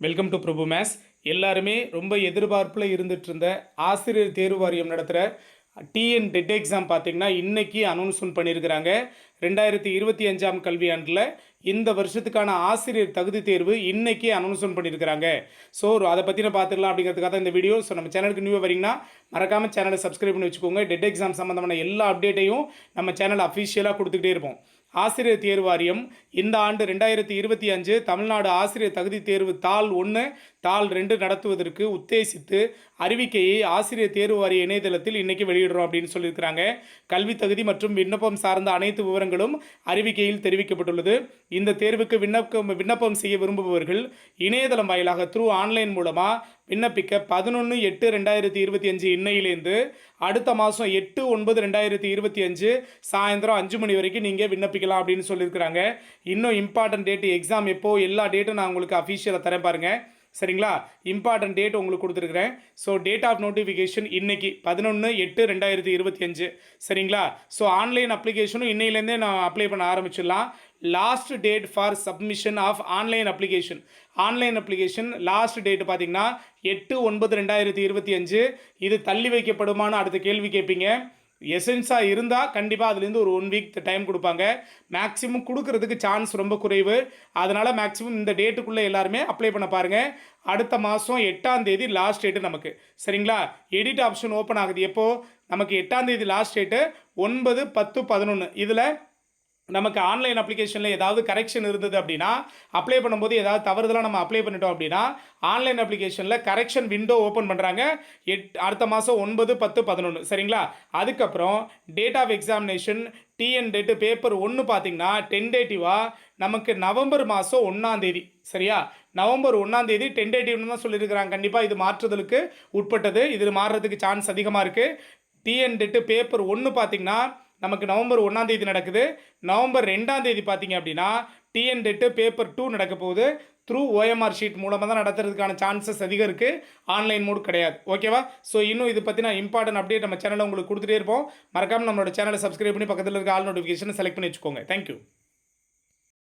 Welcome to Prabhu maze எல்லாருமே ரொம்ப எதிர்பார்ப்பில் இருந்துட்டு இருந்த ஆசிரியர் தேர்வு வாரியம் நடத்துகிற டிஎன் டெட் எக்ஸாம் பார்த்தீங்கன்னா இன்றைக்கி அனௌன்ஸ்மெண்ட் பண்ணியிருக்கிறாங்க ரெண்டாயிரத்தி இருபத்தி அஞ்சாம் கல்வியாண்டில் இந்த வருஷத்துக்கான ஆசிரியர் தகுதி தேர்வு இன்றைக்கி அனௌன்ஸ்மெண்ட் பண்ணியிருக்கிறாங்க ஸோ அதை பற்றின பார்த்துக்கலாம் அப்படிங்கிறதுக்காக தான் இந்த வீடியோ ஸோ நம்ம சேனலுக்கு நியூவாக வரீங்கன்னா மறக்காமல் சேனலை சப்ஸ்கிரைப் பண்ணி வச்சுக்கோங்க. டெட் எக்ஸாம் சம்மந்தமான எல்லா அப்டேட்டையும் நம்ம சேனல் அஃபிஷியலாக கொடுத்துக்கிட்டே இருப்போம். ஆசிரியர் தேர்வாரியம் இந்த ஆண்டு ரெண்டாயிரத்தி இருபத்தி அஞ்சு தமிழ்நாடு ஆசிரியர் தகுதி தேர்வு தாள் ஒன்று தாள் ரெண்டு நடத்துவதற்கு உத்தேசித்து அறிவிக்கையை ஆசிரியர் தேர்வு வாரிய இணையதளத்தில் இன்னைக்கு வெளியிடுறோம் அப்படின்னு சொல்லியிருக்கிறாங்க. கல்வி தகுதி மற்றும் விண்ணப்பம் சார்ந்த அனைத்து விவரங்களும் அறிவிக்கையில் தெரிவிக்கப்பட்டுள்ளது. இந்த தேர்வுக்கு விண்ணப்பம் விண்ணப்பம் செய்ய விரும்புபவர்கள் இணையதளம் வாயிலாக த்ரூ ஆன்லைன் மூலமாக விண்ணப்பிக்க பதினொன்று எட்டு ரெண்டாயிரத்தி இருபத்தி அஞ்சு இன்னையிலேருந்து அடுத்த மாதம் எட்டு ஒன்பது ரெண்டாயிரத்தி இருபத்தி அஞ்சு சாயந்தரம் அஞ்சு மணி வரைக்கும் நீங்கள் விண்ணப்பிக்கலாம் அப்படின்னு சொல்லியிருக்கிறாங்க. இன்னும் இம்பார்ட்டன்ட் டேட்டு எக்ஸாம் எப்போது எல்லா டேட்டும் நான் உங்களுக்கு அஃபீஷியலாக தரேன் பாருங்கள் சரிங்களா? இம்பார்ட்டன்ட் டேட் உங்களுக்கு கொடுத்துருக்குறேன். ஸோ டேட் ஆஃப் நோட்டிஃபிகேஷன் இன்னைக்கு பதினொன்று எட்டு ரெண்டாயிரத்தி இருபத்தி அஞ்சு. சரிங்களா? ஸோ ஆன்லைன் அப்ளிகேஷனும் இன்னையிலேருந்தே நான் அப்ளை பண்ண ஆரம்பிச்சிடலாம். Last date for submission of online application online application last date பார்த்தீங்கன்னா எட்டு ஒன்பது ரெண்டாயிரத்தி இருபத்தி அஞ்சு. இது தள்ளி வைக்கப்படுமான்னு அடுத்த கேள்வி கேட்பீங்க. எசன்ஸாக இருந்தால் கண்டிப்பாக அதுலேருந்து ஒரு ஒன் வீக் டைம் கொடுப்பாங்க. மேக்ஸிமம் கொடுக்கறதுக்கு சான்ஸ் ரொம்ப குறைவு. அதனால் மேக்ஸிமம் இந்த டேட்டுக்குள்ளே எல்லாருமே அப்ளை பண்ண பாருங்கள் அடுத்த மாதம் எட்டாம் தேதி லாஸ்ட் டேட்டு நமக்கு. சரிங்களா? எடிட் ஆப்ஷன் ஓப்பன் ஆகுது எப்போது நமக்கு எட்டாம் தேதி லாஸ்ட் டேட்டு ஒன்பது பத்து பதினொன்று இதில் நமக்கு ஆன்லைன் அப்ளிகேஷனில் ஏதாவது கரெக்ஷன் இருந்தது அப்படின்னா அப்ளை பண்ணும்போது ஏதாவது தவறுதலாக நம்ம அப்ளை பண்ணிட்டோம் அப்படின்னா ஆன்லைன் அப்ளிகேஷனில் கரெக்ஷன் விண்டோ ஓப்பன் பண்ணுறாங்க எட் அடுத்த மாதம் ஒன்பது பத்து பதினொன்று சரிங்களா? அதுக்கப்புறம் date of examination TN date paper ஒன்று பார்த்தீங்கன்னா டென்டேட்டிவாக நமக்கு நவம்பர் மாதம் ஒன்றாந்தேதி சரியா? நவம்பர் ஒன்றாந்தேதி டென்டேட்டிவ்னு தான் சொல்லியிருக்கிறாங்க. கண்டிப்பாக இது மாற்றுதலுக்கு உட்பட்டது. இது மாறுறதுக்கு சான்ஸ் அதிகமாக இருக்குது டிஎன் டெட்டு பேப்பர் ஒன்று பார்த்தீங்கன்னா நமக்கு நவம்பர் ஒன்றாம் தேதி நடக்குது. நவம்பர் ரெண்டாம் தேதி பார்த்தீங்க அப்படின்னா டிஎன் டெட்டு பேப்பர் டூ நடக்க போகுது. த்ரூ ஓஎம்ஆர் ஷீட் மூலமாக தான் நடத்துறதுக்கான சான்சஸ் அதிகம் இருக்குது ஆன்லைன் மோட் கிடையாது. ஓகேவா ஸோ இன்னும் இது பற்றின இம்பார்ட்டன்ட் அப்டேட் நம்ம சேனலில் உங்களுக்கு கொடுத்துட்டே இருப்போம். மறக்காமல் நம்மளோட சேனலை சப்ஸ்கிரைப் பண்ணி பக்கத்தில் இருக்க ஆல் நோட்டிஃபிகேஷனை செலக்ட் பண்ணி வச்சுக்கோங்க. தேங்க்யூ